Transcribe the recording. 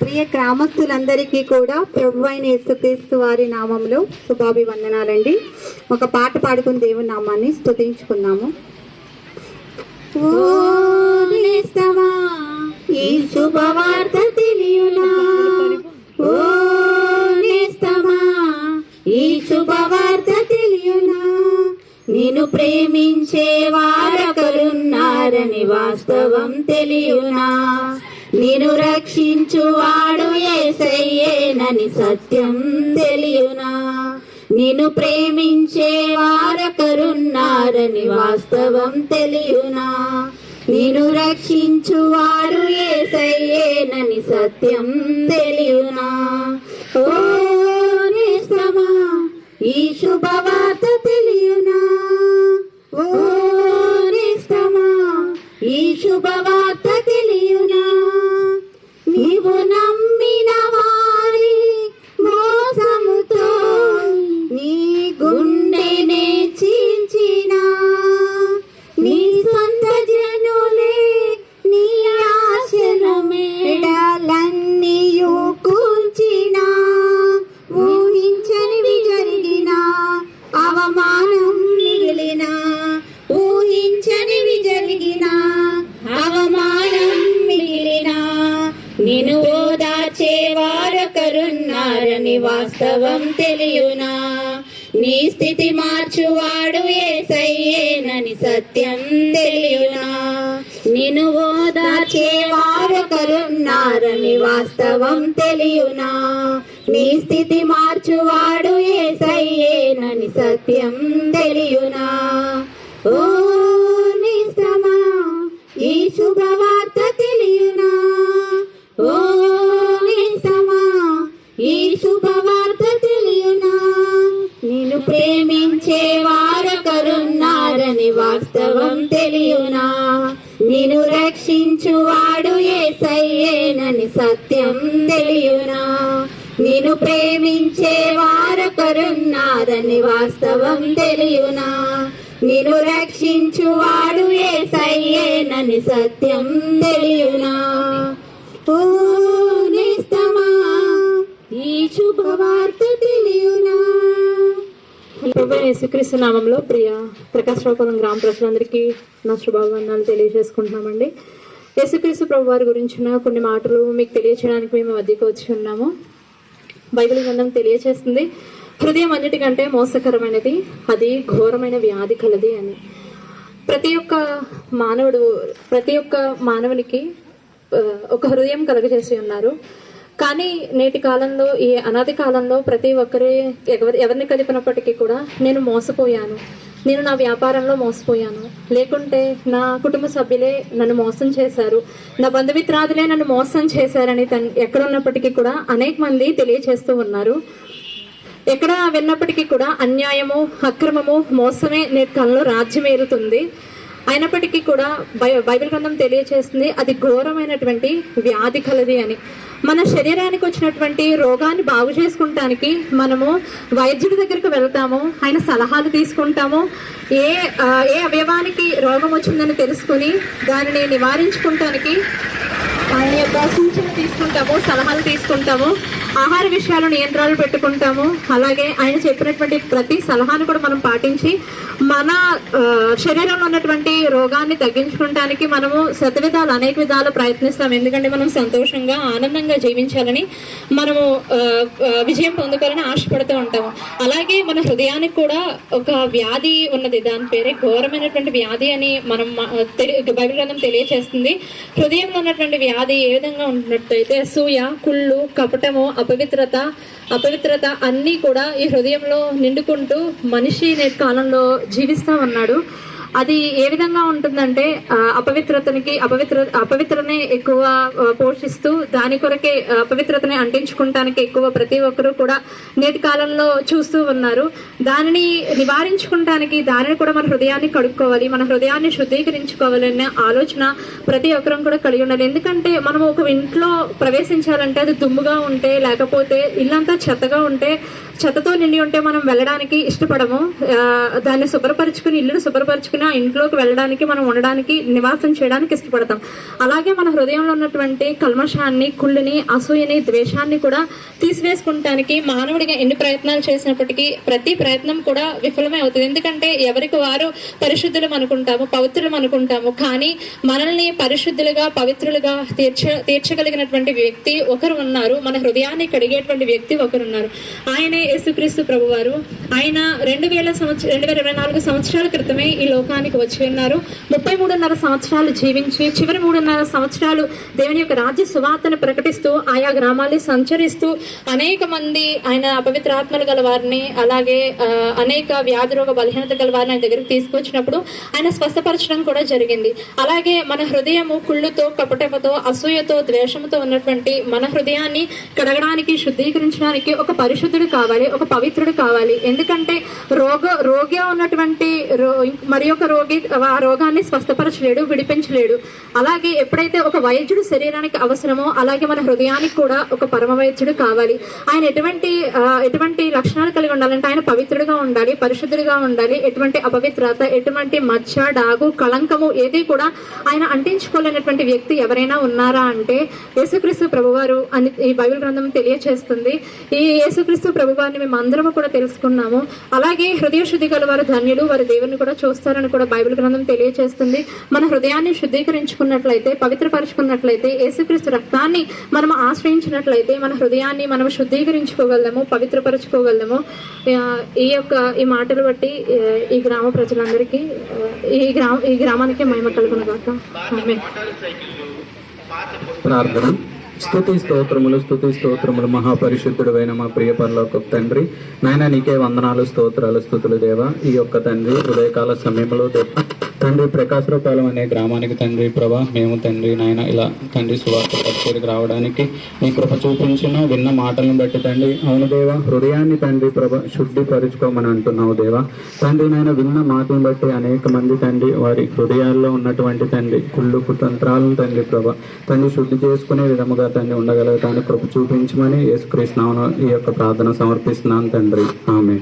ప్రియ గ్రామస్తులందరికీ కూడా ప్రభు అయిన యేసుక్రీస్తు వారి నామంలో శుభాభివందనాలండి. ఒక పాట పాడుకుని దేవుని నామాన్ని స్తుతించుకున్నాము ఈ శుభవార్త తెలియనా? ఓ ఈ శుభవార్త తెలియునా? నిన్ను ప్రేమించే వారొకరున్నారని వాస్తవం తెలియునా? నిను రక్షించువాడు ఏసయ్యేనని సత్యం తెలియనా? నిన్ను ప్రేమించే వారొకరున్నారని వాస్తవం తెలియనా? నిన్ను రక్షించువాడు ఏసయ్యేనని సత్యం తెలియనా? ఓ నేస్తమా ఈ శుభవార్త అవమానం మిగిలిన ఊహించనివి జరిగిన అవమానం మిగిలిన నేను ఓదాచేవారొకరున్నారని వాస్తవం తెలియునా. నీ స్థితి మార్చువాడు ఏసయ్యేనని సత్యం తెలియనా. నిన్ను ఓదాచేవారొకరున్నారని వాస్తవం తెలియునా. నీ స్థితి మార్చువాడు ఏసయ్యేనని సత్యం తెలియునా? ఓ నిస్తమా ఈ శుభవార్త తెలియునా? ఓ నిస్తమా ఈ శుభవార్త తెలియునా? నేను ప్రేమించే వారొకరున్నారని వాస్తవం తెలియునా? నిన్ను రక్షించువాడు ఏసయ్యేనని సత్యం తెలియునా? నిన్ను ప్రేమించే ఒక్కరున్నారని వాస్తవం తెలియునా? నిన్ను రక్షించువాడు ఏసయ్యేనని సత్యం తెలియనా? ఓ నేస్తమా ఈ శుభవార్త తెలియనా? యేసుక్రీస్తు నామంలో ప్రియ ప్రకాశరావుపురం గ్రామ ప్రజలందరికీ నా శుభాభివందనాలు తెలియజేసుకుంటున్నామండి. యేసుక్రీస్తు ప్రభు వారి గురించిన కొన్ని మాటలు మీకు తెలియచేయడానికి మేము మధ్యకు వచ్చి ఉన్నాము. బైబిల్ గ్రంథం తెలియచేస్తుంది. హృదయం అన్నిటికంటే మోసకరమైనది అది ఘోరమైన వ్యాధి కలది అని. ప్రతి ఒక్క మానవుడు ప్రతి ఒక్క మానవునికి ఒక హృదయం కలుగజేసి ఉన్నారు. కానీ నేటి కాలంలో ఈ అనాది కాలంలో ప్రతి ఒక్కరి ఎవరి ఎవరిని కలిపినప్పటికీ కూడా నేను మోసపోయాను. నేను నా వ్యాపారంలో మోసపోయాను. లేకుంటే నా కుటుంబ సభ్యులే నన్ను మోసం చేశారు. నా బంధుమిత్రాదులే నన్ను మోసం చేశారని తన్ ఎక్కడ ఉన్నప్పటికీ కూడా అనేక మంది తెలియచేస్తూ ఉన్నారు. ఎక్కడ విన్నప్పటికీ కూడా అన్యాయము అక్రమము మోసమే నేటి కాలంలో రాజ్యమేరుతుంది. అయినప్పటికీ కూడా బై బైబిల్ గ్రంథం తెలియచేస్తుంది అది ఘోరమైనటువంటి వ్యాధి కలది అని. మన శరీరానికి వచ్చినటువంటి రోగాన్ని బాగు చేసుకుంటానికి మనము వైద్యుడి దగ్గరికి వెళ్తాము ఆయన సలహాలు తీసుకుంటాము. ఏ ఏ అవయవానికి రోగం వచ్చిందని తెలుసుకుని దానిని నివారించుకుంటానికి ఆయన యొక్క సూచన తీసుకుంటాము సలహాలు తీసుకుంటాము. ఆహార విషయాలు నియంత్రణలు పెట్టుకుంటాము. అలాగే ఆయన చెప్పినటువంటి ప్రతి సలహాను కూడా మనం పాటించి మన శరీరంలో ఉన్నటువంటి రోగాన్ని తగ్గించుకోవడానికి మనము శతవిధాలు అనేక విధాలు ప్రయత్నిస్తాం. ఎందుకంటే మనం సంతోషంగా ఆనందంగా జీవించాలని మనము విజయం పొందుకోవాలని ఆశపడుతూ ఉంటాము. అలాగే మన హృదయానికి కూడా ఒక వ్యాధి ఉన్నది. దాని పేరే ఘోరమైనటువంటి వ్యాధి అని మనం తెలి- బైబిల్ గ్రంథం తెలియచేస్తుంది. హృదయంలో ఉన్నటువంటి వ్యాధి ఏ విధంగా ఉన్నట్టయితే సూయ కుళ్ళు కపటము అపవిత్రత అపవిత్రత అన్నీ కూడా ఈ హృదయంలో నిండుకుంటూ మనిషి నేటి కాలంలో జీవిస్తూ ఉన్నాడు. అది ఏ విధంగా ఉంటుందంటే అపవిత్రతనికి అపవిత్ర అపవిత్రనే ఎక్కువ పోషిస్తూ దాని కొరకే అపవిత్రతని అంటించుకుంటానికి ఎక్కువ ప్రతి ఒక్కరూ కూడా నేటి కాలంలో చూస్తూ ఉన్నారు. దానిని నివారించుకుంటానికి దానిని కూడా మన హృదయాన్ని కడుక్కోవాలి మన హృదయాన్ని శుద్ధీకరించుకోవాలనే ఆలోచన ప్రతి ఒక్కరం కూడా కలిగి ఉండాలి. ఎందుకంటే మనం ఒక ఇంట్లో ప్రవేశించాలంటే అది దుమ్ముగా ఉంటే లేకపోతే ఇల్లంతా చెత్తగా ఉంటే చెత్తతో నిండి ఉంటే మనం వెళ్ళడానికి ఇష్టపడము. దాన్ని శుభ్రపరచుకుని ఇల్లును శుభ్రపరచుకుని ఆ ఇంట్లోకి వెళ్ళడానికి మనం ఉండడానికి నివాసం చేయడానికి ఇష్టపడతాం. అలాగే మన హృదయంలో ఉన్నటువంటి కల్మషాన్ని కుళ్ళుని అసూయని ద్వేషాన్ని కూడా తీసివేసుకుంటానికి మానవుడిగా ఎన్ని ప్రయత్నాలు చేసినప్పటికీ ప్రతి ప్రయత్నం కూడా విఫలమే అవుతుంది. ఎందుకంటే ఎవరికి వారు పరిశుద్ధులు అనుకుంటాము పవిత్రులం అనుకుంటాము. కానీ మనల్ని పరిశుద్ధులుగా పవిత్రులుగా తీర్చ తీర్చగలిగినటువంటి వ్యక్తి ఒకరు ఉన్నారు. మన హృదయాన్ని కడిగేటువంటి వ్యక్తి ఒకరు ఉన్నారు ఆయనే యేసుక్రీస్తు ప్రభువారు ఆయన రెండు వేల సంవత్సరం రెండు వేల ఇరవై నాలుగు సంవత్సరాల క్రితమే ఈ లోకానికి వచ్చి ఉన్నారు. ముప్పై మూడున్నర సంవత్సరాలు జీవించి చివరి మూడున్నర సంవత్సరాలు దేవుని యొక్క రాజ్య సువార్తను ప్రకటిస్తూ ఆయా గ్రామాలు సంచరిస్తూ అనేక మంది ఆయన అపవిత్ర ఆత్మలు గల వారిని అలాగే అనేక వ్యాధి రోగ బలహీనత గల వారిని ఆయన దగ్గరికి తీసుకొచ్చినప్పుడు ఆయన స్వస్థపరచడం కూడా జరిగింది. అలాగే మన హృదయము కుళ్ళుతో కపటముతో అసూయతో ద్వేషంతో ఉన్నటువంటి మన హృదయాన్ని కడగడానికి శుద్ధీకరించడానికి ఒక పరిశుద్ధుడు కావాలి. ఒక పవిత్రుడు కావాలి. ఎందుకంటే రోగ రోగి ఉన్నటువంటి రో మరి ఒక రోగి ఆ రోగాన్ని స్వస్థపరచలేడు విడిపించలేడు. అలాగే ఎప్పుడైతే ఒక వైద్యుడు శరీరానికి అవసరమో అలాగే మన హృదయానికి కూడా ఒక పరమ వైద్యుడు కావాలి. ఆయన ఎటువంటి ఎటువంటి లక్షణాలు కలిగి ఉండాలంటే ఆయన పవిత్రుడుగా ఉండాలి పరిశుద్ధుడిగా ఉండాలి. ఎటువంటి అపవిత్రత ఎటువంటి మచ్చ డాగు కళంకము ఏది కూడా ఆయన అంటించుకోలేనటువంటి వ్యక్తి ఎవరైనా ఉన్నారా అంటే యేసుక్రీస్తు ప్రభువారు అని ఈ బైబిల్ గ్రంథం తెలియచేస్తుంది. ఈ యేసుక్రీస్తు ప్రభువారు ప్రభువారిని మేము అందరము కూడా తెలుసుకున్నాము. అలాగే హృదయ శుద్ధి గల వారు ధన్యులు వారి దేవుని కూడా చూస్తారని కూడా బైబిల్ గ్రంథం తెలియచేస్తుంది. మన హృదయాన్ని శుద్ధీకరించుకున్నట్లయితే పవిత్రపరుచుకున్నట్లయితే యేసుక్రీస్తు రక్తాన్ని మనం ఆశ్రయించినట్లయితే మన హృదయాన్ని మనం శుద్ధీకరించుకోగలము పవిత్రపరచుకోగలము. ఈ యొక్క ఈ మాటలు బట్టి ఈ గ్రామ ప్రజలందరికీ ఈ గ్రామ ఈ గ్రామానికి మహిమ కలుగును ఆమేన్. ప్రార్థన. స్థుతి స్తోత్రములు స్థుతి స్తోత్రములు. మహాపరిశుద్ధుడైన మా ప్రియ ఒక తండ్రి. నాయన నీకే వందనాలు స్తోత్రాలు స్థుతులు దేవా. ఈ యొక్క తండ్రి ఉదయకాల సమయంలో దేవ. తండ్రి ప్రకాశరపాలెం అనే గ్రామానికి తండ్రి ప్రభా మేము తండ్రి నాయన ఇలా తండ్రి సువార్త పరిచయకు రావడానికి మీ కృప చూపించిన. విన్న మాటలను బట్టి తండ్రి అవును దేవా హృదయాన్ని తండ్రి ప్రభ శుద్ధిపరుచుకోమని అంటున్నావు దేవా. తండ్రి నాయన విన్న మాటలను బట్టి అనేక మంది తండ్రి వారి హృదయాల్లో ఉన్నటువంటి తండ్రి కుళ్ళు కుతంత్రాలను తండ్రి ప్రభ తండ్రి శుద్ధి చేసుకునే విధముగా తండ్రి ఉండగలుగుతాను కృప చూపించమని యేసుకృష్ణ ఈ యొక్క ప్రార్థన సమర్పిస్తున్నాను తండ్రి. ఆమె